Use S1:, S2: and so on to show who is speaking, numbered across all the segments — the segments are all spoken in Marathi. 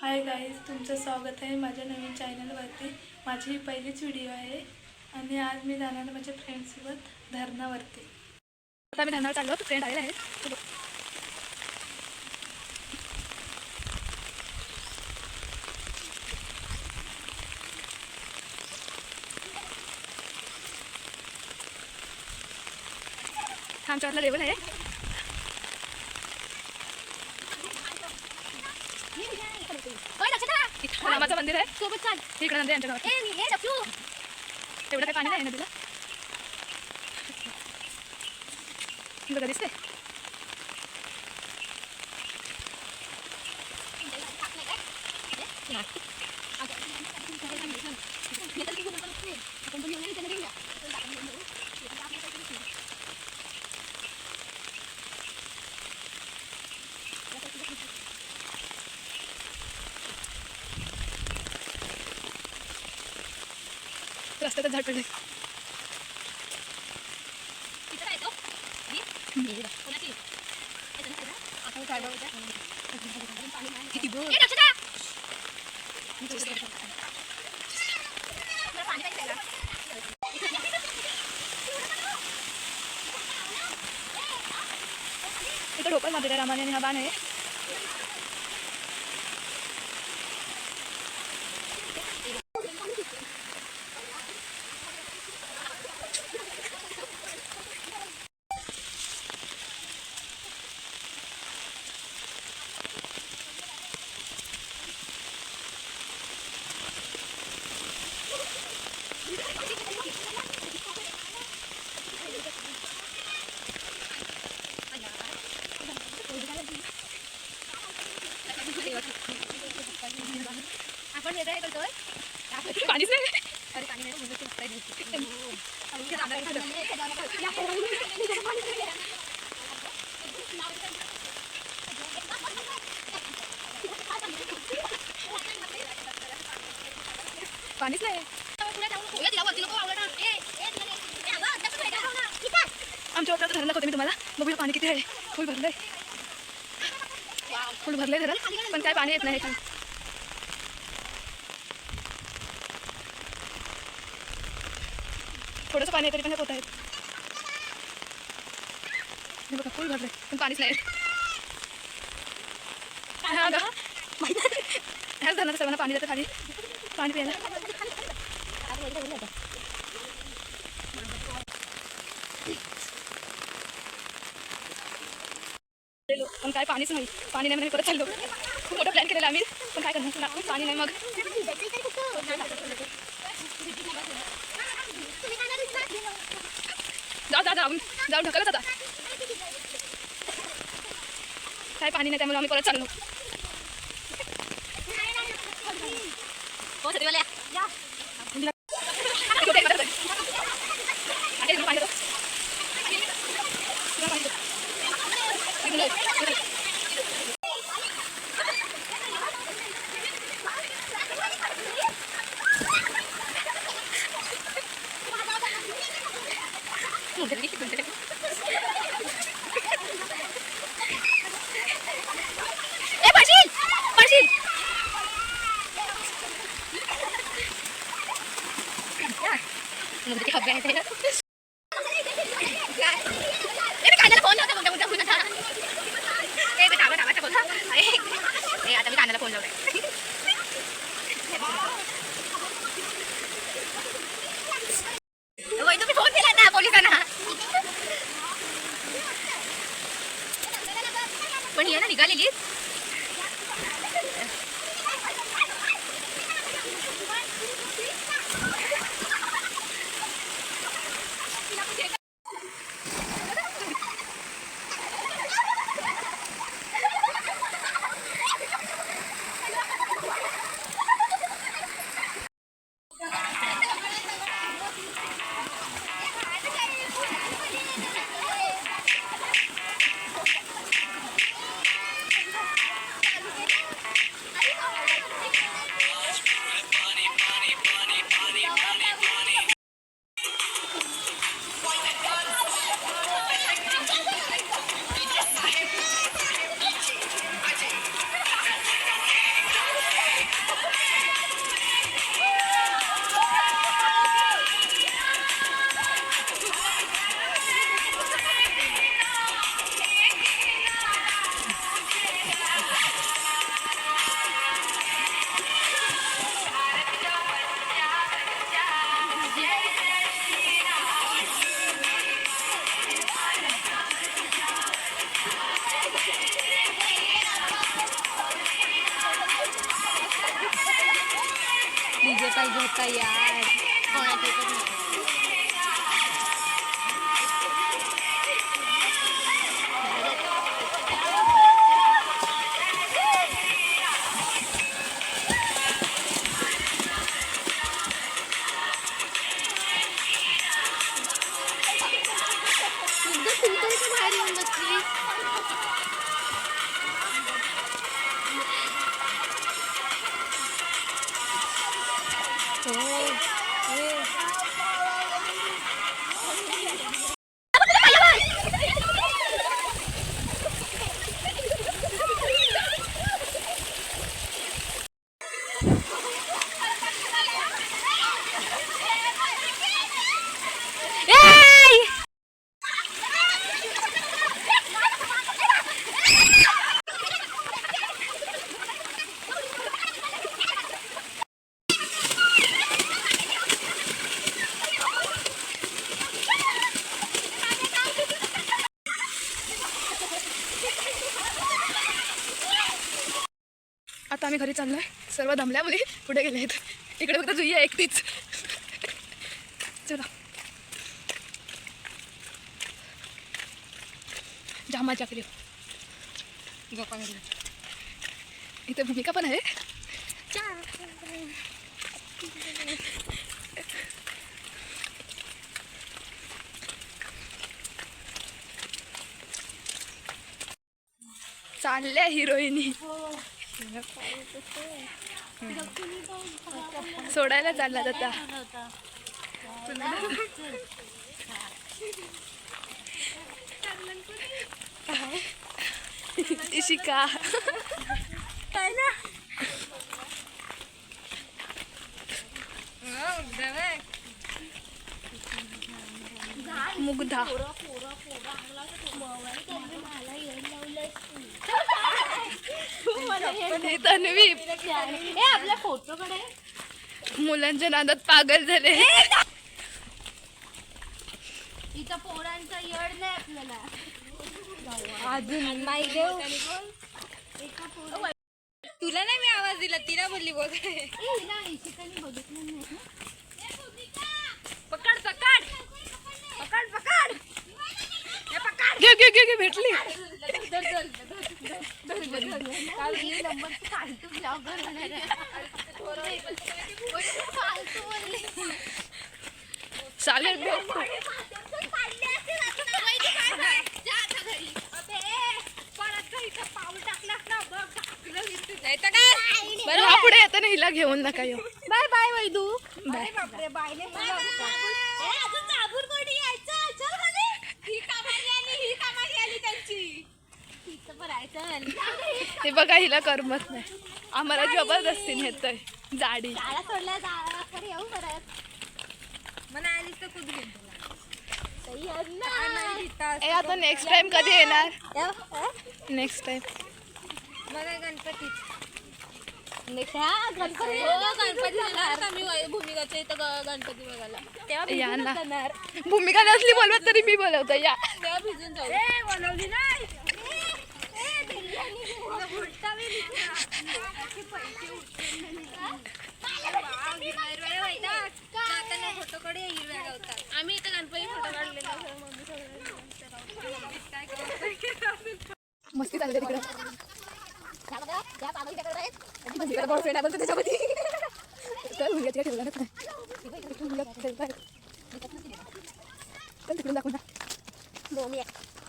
S1: हाय गाईज तुमचं स्वागत आहे माझ्या नवीन चॅनलवरती माझी ही पहिलीच व्हिडिओ आहे आणि आज मी जाणार माझ्या फ्रेंडसोबत धरणावरती आता मी धरणावर चाललो फ्रेंड आलेला आहे आमच्या लेवल आहे इथं रामाचं मंदिर आहे.
S2: सोबत चाल.
S1: इकडे नंदी यांच्या गावात
S2: हे
S1: एवढं काही पाणी नाही नदीला बघा दिसते रस्त्यातच बोल इथं ढोकळमध्ये रामाने हा बाण आहे
S2: आपण वेगळं करतोय
S1: पाणीच नाही
S2: अरे पाणी नाही म्हणजे तू
S1: पाणीच नाही आमच्या वाटत धरण दाखवते मी तुम्हाला. बघूया पाणी किती आहे. फुल भरलंय. फुल भरलंय धरण पण काय पाणी येत नाही थोडंसं पाणी आहे तरी पण होत आहेत. हे बघा फुल भरलंय पण पाणीच नाही. ह्याच धरणात सर्वांना पाणी देतं खाली. पाणी प्यायला. पण काय पाणीच नाही. पाणी नाही म्हणून परत चाललो. खूप मोठं प्लॅन केलेला आम्ही. पण काय करणार? पाणी नाही मग. जाऊ जा जाऊन जाऊ ढकलच आता काय पाणी नाही त्यामुळे आम्ही परत चाललो इकडे एक बरं, बरं. आणि इकडे पाणी देतो. इकडे पाणी देतो. इकडे, इकडे. मुंडली, मुंडली. ए, पडशील! पडशील! मुंडली खब्बे आहे त्याला. ए, मी कानाला फोन लावते, मुंडा, मुंडा, मुंडा. ए, मी थांबा, थांबा, थांबा. ए, ए, आता मी कानाला फोन लावलाय. फोन ना पण ये ना निघालेली
S2: kaya
S1: आता आम्ही घरी चाललोय. सर्व दमल्या मुली पुढे गेले आहेत. इकडे फक्त जुई आहे एकटीच. चला. जामा चाकरी इथे भूमिका पण आहे. चालल्या हिरोईनी. हो. सोडायला चालला आता शिका. मुग्धा. तन्वी
S2: ए आपल्या फोटोकडे
S1: मुलांच्या नादात पागल झाले
S2: इथं पोरांचा यड नाही आपल्याला अजून नाही देऊ तुला नाही मी आवाज दिला तिला बोलली बघितलं नाही पकड. पकड पकड. पकड पकड.
S1: घे घे घे भेटली. चालेल भेटतो बरं हा पुढे येताना हिला घेऊन नका येऊ.
S2: बाय बाय वैदू.
S1: बाय.
S2: बापरे हे
S1: बघा हिला करमत नाही. आम्हाला जबरदस्ती नेतोय. जाडी. ए आता नेक्स्ट टाइम कधी येणार? नेक्स्ट टाइम
S2: मला गणपती.
S1: भूमिका नसली बोलवत तरी मी बोलवतो या.
S2: तेव्हा भिजून जाऊ. बनवली नाही. आम्ही इथं गणपती फोटो काढलेला
S1: मस्ती चालते तिकडे भूमिका बॉयफ्रेंड आहे बोलतो त्याच्यामध्ये. तर भूमिकाची काय ठेवणारच नाही तिकडून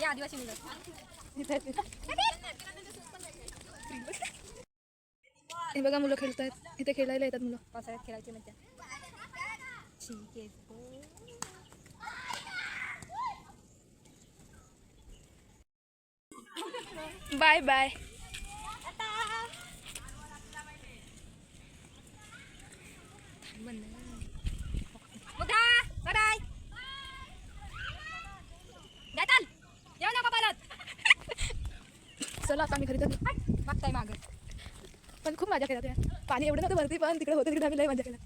S2: या आदिवासी मुलं.
S1: हे बघा मुलं खेळतायत. इथे खेळायला येतात मुलं.
S2: पावसाळ्यात खेळायची मजा ठीक आहे.
S1: Bye bye.
S3: बंद बाय चाल येऊ नका परत
S4: चला आता आम्ही घरी जातो
S3: मागताय माग.
S4: पण खूप मजा केला त्या पाणी एवढं नव्हतं भरती पण तिकडे होतं तिकडे आम्ही लय मजा केला.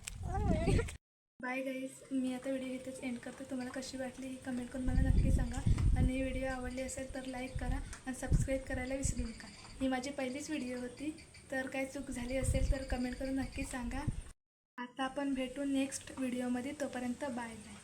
S4: बाय गाईज मी आता व्हिडिओ इथेच एंड करते. तुम्हाला कशी वाटली ही कमेंट करून मला नक्की सांगा. आणि ही व्हिडिओ आवडली असेल तर लाईक करा आणि सबस्क्राईब करायला विसरू नका. ही माझी पहिलीच व्हिडिओ होती. तर काय चूक झाली असेल तर कमेंट करून नक्की सांगा. आता आपण भेटू नेक्स्ट व्हिडिओमध्ये तोपर्यंत बाय बाय